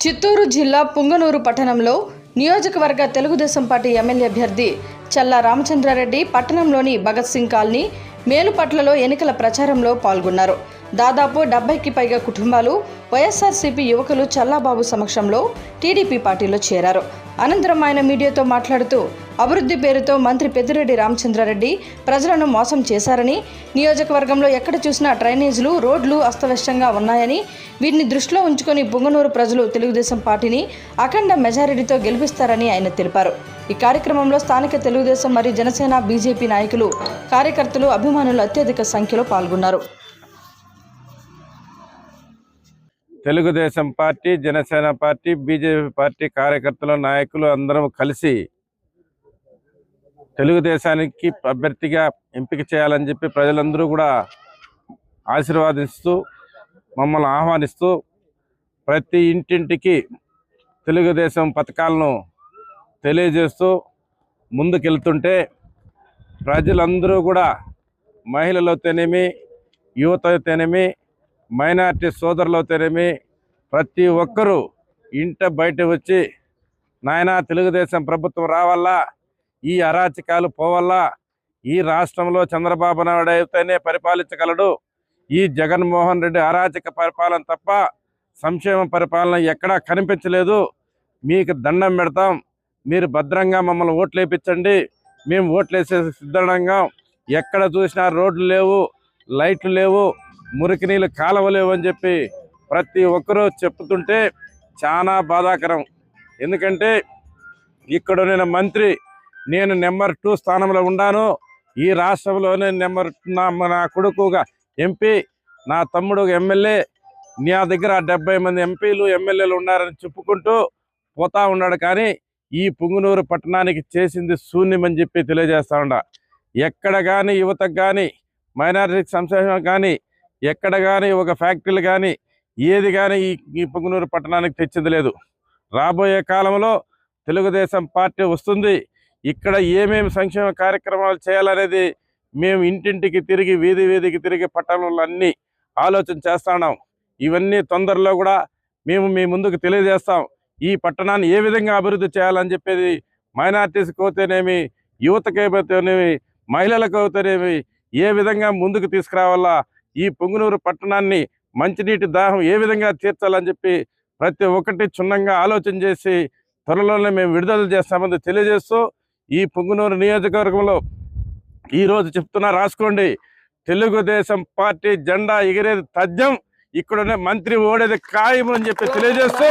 చిత్తూరు జిల్లా పుంగనూరు పట్టణంలో నియోజకవర్గ తెలుగుదేశం పార్టీ ఎమ్మెల్యే అభ్యర్థి చల్లా రామచంద్రారెడ్డి పట్టణంలోని భగత్ సింగ్ కాలనీ మేలుపట్లలో ఎన్నికల ప్రచారంలో పాల్గొన్నారు. దాదాపు డెబ్బైకి పైగా కుటుంబాలు వైఎస్ఆర్సీపీ యువకులు చల్లాబాబు సమక్షంలో టీడీపీ పార్టీలో చేరారు. అనంతరం ఆయన మీడియాతో మాట్లాడుతూ అభివృద్ధి పేరుతో మంత్రి పెద్దిరెడ్డి రామచంద్రారెడ్డి ప్రజలను మోసం చేశారని నియోజకవర్గంలో ఎక్కడ చూసినా డ్రైనేజీలు రోడ్లు అస్తవ్యస్తంగా ఉన్నాయని వీటిని దృష్టిలో ఉంచుకొని పుంగనూరు ప్రజలు తెలుగుదేశం పార్టీని అఖండ మెజారిటీతో గెలిపిస్తారని ఆయన తెలిపారు. ఈ కార్యక్రమంలో స్థానిక తెలుగుదేశం మరియు జనసేన బీజేపీ నాయకులు కార్యకర్తలు అభిమానులు అత్యధిక సంఖ్యలో పాల్గొన్నారు. Telugu Desam party Janasena party BJP party కార్యకర్తలు నాయకులు అందరం కలిసి తెలుగుదేశానికి అభ్యర్థిగా ఎంపిక చేయాలని చెప్పి ప్రజలందరూ కూడా ఆశీర్వాదిస్తూ మమ్మల్ని ఆహ్వానిస్తూ ప్రతి ఇంటింటికి తెలుగుదేశం పథకాలను తెలియజేస్తూ ముందుకెళ్తుంటే ప్రజలందరూ కూడా మహిళలతోనేమి యువతతోనేమి మైనార్టీ సోదరులతోనేమి ప్రతి ఒక్కరూ ఇంట బయట వచ్చి నాయన తెలుగుదేశం ప్రభుత్వం రావాలా? ఈ అరాచకాలు పోవల్లా? ఈ రాష్ట్రంలో చంద్రబాబు నాయుడు అయితేనే పరిపాలించగలడు. ఈ జగన్మోహన్ రెడ్డి అరాచక పరిపాలన తప్ప సంక్షేమ పరిపాలన ఎక్కడా కనిపించలేదు. మీకు దండం పెడతాం. మీరు భద్రంగా మమ్మల్ని ఓట్లు వేయించండి మేము ఓట్లు వేసే సిద్ధంగా ఎక్కడ చూసినా రోడ్లు లేవు లైట్లు లేవు మురికి నీళ్ళు కాలవలేవు అని చెప్పి ప్రతి ఒక్కరూ చెప్తుంటే చాలా బాధాకరం. ఎందుకంటే ఇక్కడ నేను మంత్రి నేను నెంబర్ టూ స్థానంలో ఉన్నాను. ఈ రాష్ట్రంలోనే నెంబర్ నా నా కొడుకుగా ఎంపీ నా తమ్ముడు ఎమ్మెల్యే నా దగ్గర డెబ్బై మంది ఎంపీలు ఎమ్మెల్యేలు ఉన్నారని చెప్పుకుంటూ పోతా ఉన్నాడు. కానీ ఈ పుంగునూరు పట్టణానికి చేసింది శూన్యమని చెప్పి తెలియజేస్తా ఉండ ఎక్కడ కానీ యువతకు కానీ మైనారిటీ సంక్షేమం కానీ ఎక్కడ కానీ ఒక ఫ్యాక్టరీలు కానీ ఏది కానీ ఈ ఈ పుంగునూరు పట్టణానికి తెచ్చింది లేదు. రాబోయే కాలంలో తెలుగుదేశం పార్టీ వస్తుంది. ఇక్కడ ఏమేమి సంక్షేమ కార్యక్రమాలు చేయాలనేది మేము ఇంటింటికి తిరిగి వీధి వీధికి తిరిగి పట్టణంలో అన్నీ ఆలోచన చేస్తున్నాం ఇవన్నీ తొందరలో కూడా మేము మీ ముందుకు తెలియజేస్తాం. ఈ పట్టణాన్ని ఏ విధంగా అభివృద్ధి చేయాలని చెప్పేది మైనార్టీస్కి అవుతేనేమి యువతకి అయితేనేమి మహిళలకు అవుతేనేమి ఏ విధంగా ముందుకు తీసుకురావాలా ఈ పొంగునూరు పట్టణాన్ని మంచినీటి దాహం ఏ విధంగా తీర్చాలని చెప్పి ప్రతి ఒక్కటి క్షుణ్ణంగా ఆలోచన చేసి త్వరలోనే మేము విడుదల చేస్తామని తెలియజేస్తూ ఈ పొంగునూరు నియోజకవర్గంలో ఈరోజు చెప్తున్నా రాసుకోండి. తెలుగుదేశం పార్టీ జెండా ఎగిరేది తథ్యం ఇక్కడనే మంత్రి ఓడేది ఖాయం అని చెప్పి తెలియజేస్తూ